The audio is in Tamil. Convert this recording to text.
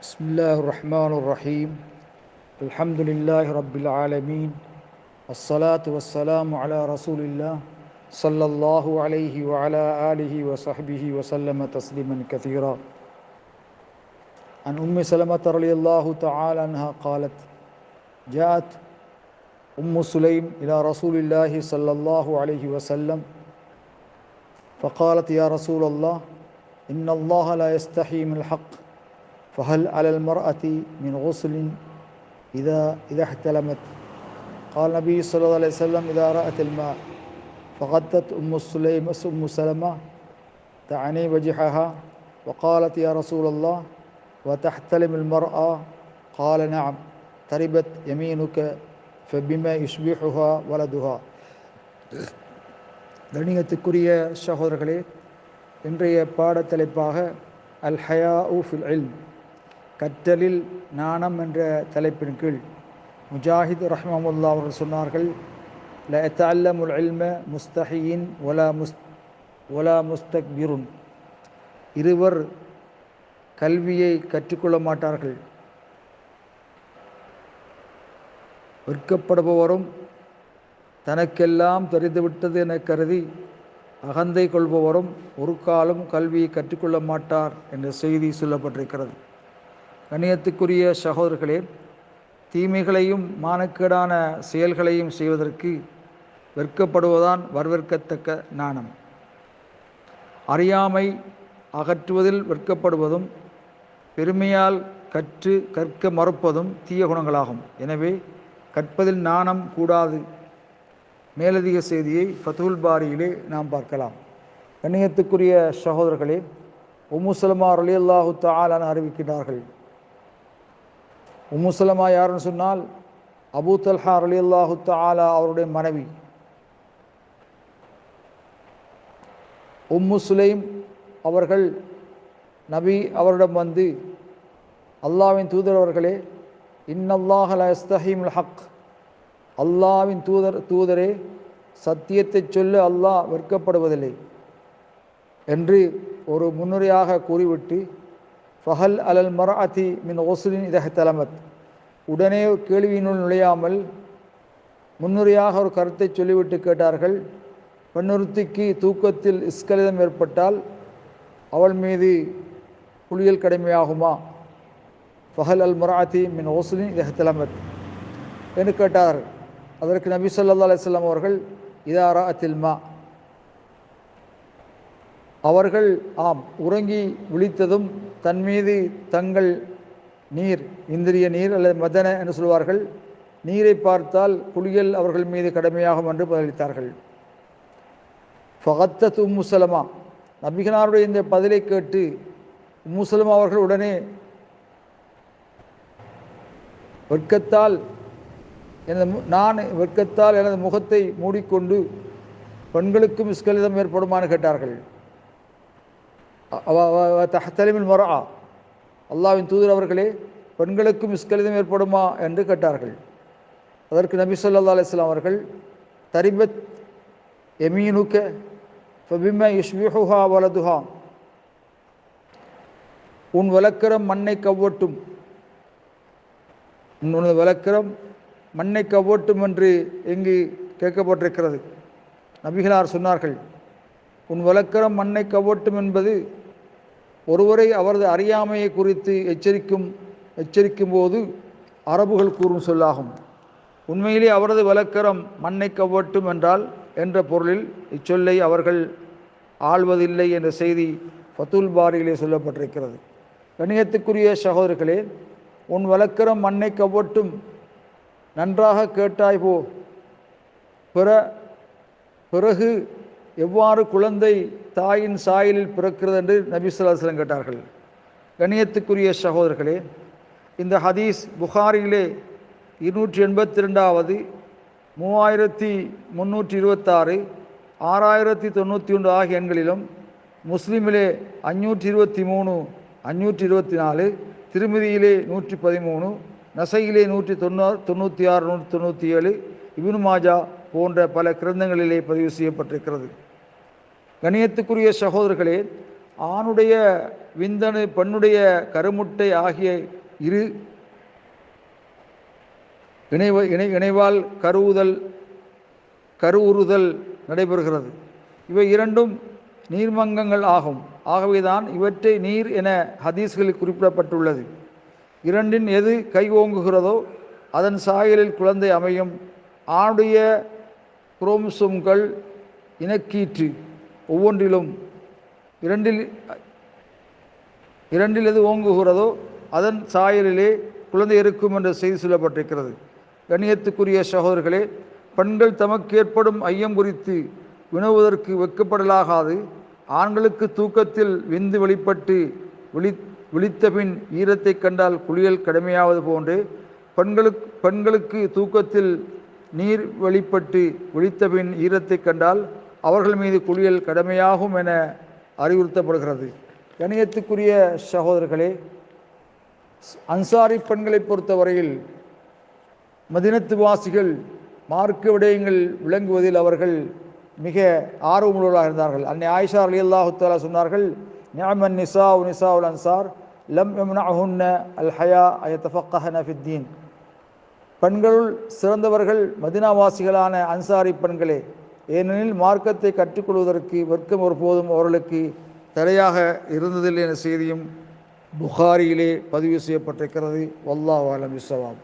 بسم الله الرحمن الرحيم. الحمد لله رب العالمين. الصلاة والسلام على رسول الله صلى الله عليه وعلى آله وصحبه وسلم تسليما كثيرا. عن أم سلمة رضي الله تعالى عنها قالت جاءت أم سليم إلى رسول الله صلى الله عليه وسلم فقالت يا رسول الله إن الله لا يستحي من الحق فهل على المرأة من غسل إذا إذا احتلمت قال النبي صلى الله عليه وسلم إذا رأت الماء فغدت أم سليم أم سلمة تعني وجهها وقالت يا رسول الله وتحتلم المرأة قال نعم تربت يمينك فبما يشبهها ولدها கணியத்துக்குரிய சகோதரர்களே இன்றைய பாடத்தலைப்பாக அல் ஹயா ஃபில் இல்ம் கற்றலில் நாணம் என்ற தலைப்பின் கீழ் முஜாஹித் ரஹ்மமுல்லா அவர்கள் சொன்னார்கள் ல தல்லமுல் இல்ம முஸ்தஹியின் ஒலா முஸ் ஒலா முஸ்தக்பிருன். இருவர் கல்வியை கற்றுக்கொள்ள மாட்டார்கள். விற்கப்படுபவரும் தனக்கெல்லாம் தெரிந்துவிட்டது என கருதி அகந்தை கொள்பவரும் ஒரு காலம் கல்வியை கற்றுக்கொள்ள மாட்டார் என்ற செய்தி சொல்லப்பட்டிருக்கிறது. கணியத்துக்குரிய சகோதரர்களே தீமைகளையும் மானக்கேடான செயல்களையும் செய்வதற்கு வெட்கப்படுவதான் வரவேற்கத்தக்க நாணம் அறியாமை அகற்றுவதில் வெட்கப்படுவதும் பெருமையால் கற்று கற்க மறுப்பதும் தீய குணங்களாகும். எனவே கற்பதில் நாணம் கூடாது. மேலதிக செய்தியை ஃபத்துல் பாரியிலே நாம் பார்க்கலாம். கண்ணியத்துக்குரிய சகோதரர்களே உம்முசலமா அலி அல்லாஹு தாலான அறிவிக்கிறார்கள் உம்முசலமா யாருன்னு சொன்னால் அபூ தல்ஹா அலி அல்லாஹு தாலா அவருடைய மனைவி. உம்மு சுலைம் அவர்கள் நபி அவரிடம் வந்து அல்லாவின் தூதர் அவர்களே இன்னல்லாஹ் லஸ்தஹீமுல் ஹக். அல்லாவின் தூதர் தூதரே சத்தியத்தை சொல்ல அல்லாஹ் வெட்கப்படுவதில்லை என்று ஒரு முன்னுரையாக கூறிவிட்டு ஃபஹல் அலல் மராத்தி மின் ஒசுலின் இதஹ தலமத். உடனே கேள்வியினுள் நுழையாமல் முன்னுரையாக ஒரு கருத்தை சொல்லிவிட்டு கேட்டார்கள். பெண்ணுறுத்திக்கு தூக்கத்தில் இஸ்கலிதம் ஏற்பட்டால் அவள் மீது குளியல் கடமையாகுமா? ஃபஹல் அல் முராத்தி மின் ஓசுலின் இதஹ தலமத். என்று கேட்டார்கள் அதற்கு நபி சொல்லா அலிஸ்லாம் அவர்கள் இதாரா அத்தில்மா அவர்கள் ஆம் உறங்கி விழித்ததும் தன் மீது தங்கள் நீர் இந்திரிய நீர் அல்லது மதன என்று சொல்வார்கள் நீரை பார்த்தால் குளியல் அவர்கள் மீது கடமையாகும் என்று பதிலளித்தார்கள். ஃபகத்தத் உம்முசலமா நபிகனாருடைய இந்த பதிலை கேட்டு உம்முசலமா அவர்கள் உடனே வெட்கத்தால் எனது நான் வெட்கத்தால் எனது முகத்தை மூடிக்கொண்டு பெண்களுக்கும் இஸ்கலிதம் ஏற்படுமான்னு கேட்டார்கள். தஹத்தலிமில் மொரா அல்லாவின் தூதர் அவர்களே பெண்களுக்கும் இஸ்கலிதம் ஏற்படுமா என்று கேட்டார்கள். அதற்கு நபி சொல்லா அலிஸ்லாம் அவர்கள் தரிபத் எமீனுக்க ஃபபிம இஷ்விஹுஹா வலதுஹா. உன் வழக்கரம் மண்ணை கவ்வட்டும். உன்னது வழக்கரம் மண்ணை கவ்வோட்டும் என்று இங்கு கேட்கப்பட்டிருக்கிறது. நபிகளார் சொன்னார்கள் உன் வழக்கரம் மண்ணை கவ்வட்டும் என்பது ஒருவரை அவரது அறியாமையை குறித்து எச்சரிக்கும் எச்சரிக்கும் போது அரபுகள் கூறும் சொல்லாகும். உண்மையிலே அவரது வழக்கரம் மண்ணை கவ்வோட்டும் என்றால் என்ற பொருளில் இச்சொல்லை அவர்கள் ஆள்வதில்லை என்ற செய்தி ஃபத்துல் பாரியிலே சொல்லப்பட்டிருக்கிறது. கணியத்துக்குரிய சகோதரர்களே உன் வழக்கரம் மண்ணை கவ்வோட்டும் நன்றாக கேட்டாய் போ. பிற பிறகு எவ்வாறு குழந்தை தாயின் சாயலில் பிறக்கிறது என்று நபிசுல்லாஸ்லம் கேட்டார்கள். கணியத்துக்குரிய சகோதரர்களே இந்த ஹதீஸ் புகாரியிலே இருநூற்றி எண்பத்தி ரெண்டாவது மூவாயிரத்தி முந்நூற்றி இருபத்தாறு ஆறாயிரத்தி தொண்ணூற்றி ஒன்று ஆகிய எண்களிலும் முஸ்லீமிலே அஞ்சூற்றி இருபத்தி மூணு அஞ்சூற்றி இருபத்தி நாலு திருமதியிலே நூற்றி பதிமூணு நசையிலே நூற்றி தொண்ணூறு தொண்ணூற்றி ஆறு நூற்றி தொண்ணூற்றி ஏழு இபின் மாஜா போன்ற பல கிரந்தங்களிலே பதிவு செய்யப்பட்டிருக்கிறது. கணியத்துக்குரிய சகோதரர்களே ஆணுடைய விந்தணு பெண்ணுடைய கருமுட்டை ஆகிய இரு இணைவ இணை இணைவால் கருவுதல் கருவுறுதல் நடைபெறுகிறது. இவை இரண்டும் நீர்மங்கங்கள் ஆகும். ஆகவேதான் இவற்றை நீர் என ஹதீஸ்களில் குறிப்பிடப்பட்டுள்ளது. இரண்டின் எது கை ஓங்குகிறதோ அதன் சாயலில் குழந்தை அமையும். ஆணுடைய குரோம்சோம்கள் இனக்கீற்று ஒவ்வொன்றிலும் இரண்டில் இரண்டில் எது ஓங்குகிறதோ அதன் சாயலிலே குழந்தை இருக்கும் என்ற செய்தி சொல்லப்பட்டிருக்கிறது. கண்ணியத்துக்குரிய சகோதரர்களே பெண்கள் தமக்கு ஏற்படும் ஐயம் குறித்து வினவுவதற்கு வெக்கப்படலாகாது ஆண்களுக்கு தூக்கத்தில் விந்து வெளிப்பட்டு விழி விழித்த பின் ஈரத்தை கண்டால் குளியல் கடமையாவது போன்று பெண்களுக்கு பெண்களுக்கு தூக்கத்தில் நீர் வெளிப்பட்டு ஒழித்தபின் ஈரத்தை கண்டால் அவர்கள் மீது குளியல் கடமையாகும் என அறிவுறுத்தப்படுகிறது. கணியத்துக்குரிய சகோதரர்களே அன்சாரி பெண்களை பொறுத்தவரையில் மதினத்து வாசிகள் மார்க்க விடயங்கள் விளங்குவதில் அவர்கள் மிக ஆர்வமுள்ளவர்களாக இருந்தார்கள். அன்னை ஆயிஷா அலி அல்லாஹுத்தாலா சொன்னார்கள் நியாமன் நிசா நிசா உல் அன்சார் லம் எம்னஹுன்ன அல் ஹயா அயத்தஃபக்கஹன நஃபித்தீன் பெண்களுள் சிறந்தவர்கள் மதினாவாசிகளான அன்சாரி பெண்களே ஏனெனில் மார்க்கத்தை கற்றுக்கொள்வதற்கு வெட்கம் ஒருபோதும் அவர்களுக்கு தடையாக இருந்ததில்லை என செய்தியும் புகாரியிலே பதிவு செய்யப்பட்டிருக்கிறது. வல்லாஹ் அலம் இஸ்லாம்